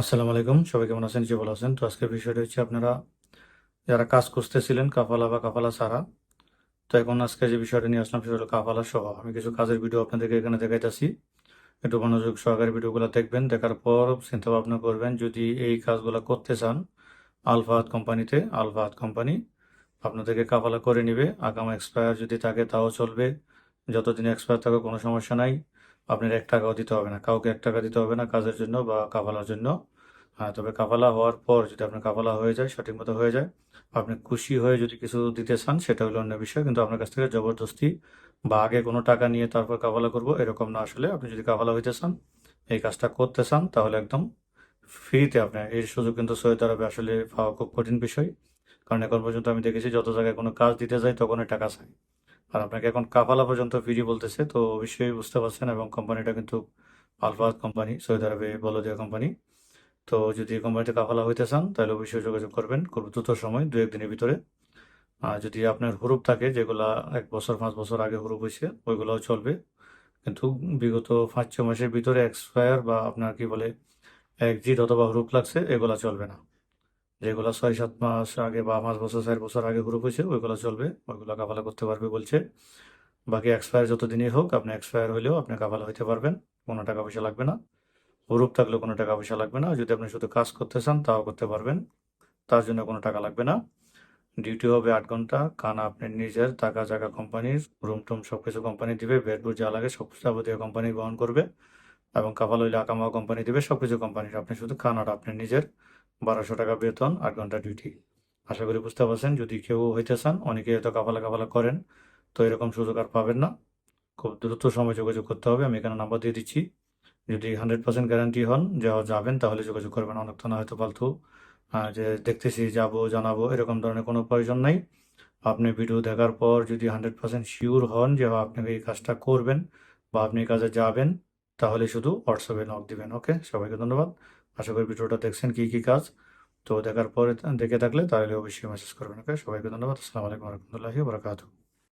আসসালামু আলাইকুম, সবাই কেমন আছেন? যে ভালো আছেন। তো আজকের বিষয়টা হচ্ছে আপনারা যারা কাজ করতেছিলেন কাফালা বা কাফালা ছাড়া, তো এখন আজকে যে বিষয়টা নিয়ে আসলাম সেটা হলো কাফালা সহ। আমি কিছু কাজের ভিডিও আপনাদেরকে এখানে দেখাইতেছি। একটু মনোযোগ সহকারে ভিডিওগুলো দেখবেন, দেখার পর চিন্তা ভাবনা করবেন, যদি এই কাজগুলো করতে চান আলফাহাদ কোম্পানিতে আলফাহাদ কোম্পানি আপনাদেরকে কাফালা করে নিবে। আগাম এক্সপায়ার যদি থাকে, তাও চলবে। যতদিন এক্সপায়ার থাকে কোনো সমস্যা নাই। আপনার এক টাকাও দিতে হবে না। কাউকে এক টাকা দিতে হবে না কাজের জন্য বা কাফালার জন্য। হ্যাঁ তবে কাফালা হওয়ার পর যদি আপনার কাফালা হয়ে যায়, সঠিক মতো হয়ে যায়, আপনি খুশি হয়ে যদি কিছু দিতে চান, সেটা হলো অন্য বিষয়। কিন্তু আপনার কাছ থেকে জবরদস্তি বা আগে কোনো টাকা নিয়ে তারপর কাফালা করব, এরকম না আসলে। আপনি যদি কাফালা হইতে চান, এই কাজটা করতে চান, তাহলে একদম ফ্রিতে আপনার এই সুযোগ কিন্তু সৌদি আরবে আসলে পাওয়া খুব কঠিন বিষয়। কারণ এখন পর্যন্ত আমি দেখেছি, যত জায়গায় কোনো কাজ দিতে যাই, তখনই টাকা চাই। আর আপনাকে এখন কাফালা পর্যন্ত ফ্রি বলতেছে, তো অবশ্যই বুঝতে পারছেন এবং কোম্পানিটা কিন্তু আলফাহাদ কোম্পানি, সৌদি আরবে বলদিয়া কোম্পানি। তো যদি কোম্পানিতে কাফালা হইতে চান, তাহলে অবশ্যই যোগাযোগ করবেন খুব দ্রুত সময় দু একদিনের ভিতরে। আর যদি আপনার হুরুপ থাকে, যেগুলা এক বছর, পাঁচ বছর আগে হুরুপ হয়েছে ওইগুলোও চলবে। কিন্তু বিগত পাঁচ ছ মাসের ভিতরে এক্সপায়ার বা আপনার কি বলে, এক একজিট অথবা হুরুপ লাগছে, এগুলা চলবে না। যেগুলো ছয় সাত মাস আগে বা পাঁচ বছর, চার বছর আগে গ্রুপ হয়েছে, ওইগুলো চলবে, ওইগুলো কাফালা করতে পারবে বলছে। বাকি এক্সপায়ার যত দিনই হোক, আপনি এক্সপায়ার হলেও আপনি কাফালা হইতে পারবেন, কোনো টাকা পয়সা লাগবে না। গ্রুপ থাকলেও কোনো টাকা পয়সা লাগবে না, যদি আপনি শুধু কাজ করতে চান তাও করতে পারবেন, তার জন্য কোনো টাকা লাগবে না। ডিউটি হবে আট ঘণ্টা কানা আপনি নিজের টাকা জায়গা কোম্পানির রুম টুম সব কিছু কোম্পানি দিবে বেড বুট যা লাগে সব যাবতীয় কোম্পানি বহন করবে, এবং কাফাল হইলে আকামা কোম্পানি দিবে সব কিছু কোম্পানির আপনি শুধু খানাটা আপনি নিজের বারোশো টাকা বেতন, আট ঘণ্টা ডিউটি আশা করি বুঝতে পারছেন, যদি কেউ হইতে চান অনেকে হয়তো কাপালা কাফালা করেন, তো এরকম সুযোগ আর পাবেন না। খুব দ্রুত সময় যোগাযোগ করতে হবে, আমি এখানে নাম্বার দিয়ে দিচ্ছি। যদি হান্ড্রেড পার্সেন্ট গ্যারান্টি হন, যে যাবেন, তাহলে যোগাযোগ করবেন। অনেক তো না, হয়তো ফালতু যে দেখতেছি, যাব, জানাব, এরকম ধরনের কোনো প্রয়োজন নাই। আপনি ভিডিও দেখার পর যদি হান্ড্রেড পার্সেন্ট শিওর হন যে আপনি এই কাজটা করবেন বা আপনি কাজে যাবেন, তাহলে শুধু হোয়াটসঅ্যাপে নক দিবেন ওকে সবাইকে ধন্যবাদ। আশা করি ভিডিওটা দেখছেন কি কি কাজ। তো দেখার পরে দেখে থাকলে তাহলে অবশ্যই মেসেজ করবেন ওকে সবাইকে ধন্যবাদ। আসসালামু আলাইকুম রহমতুল্লাহি বরকাতুহ।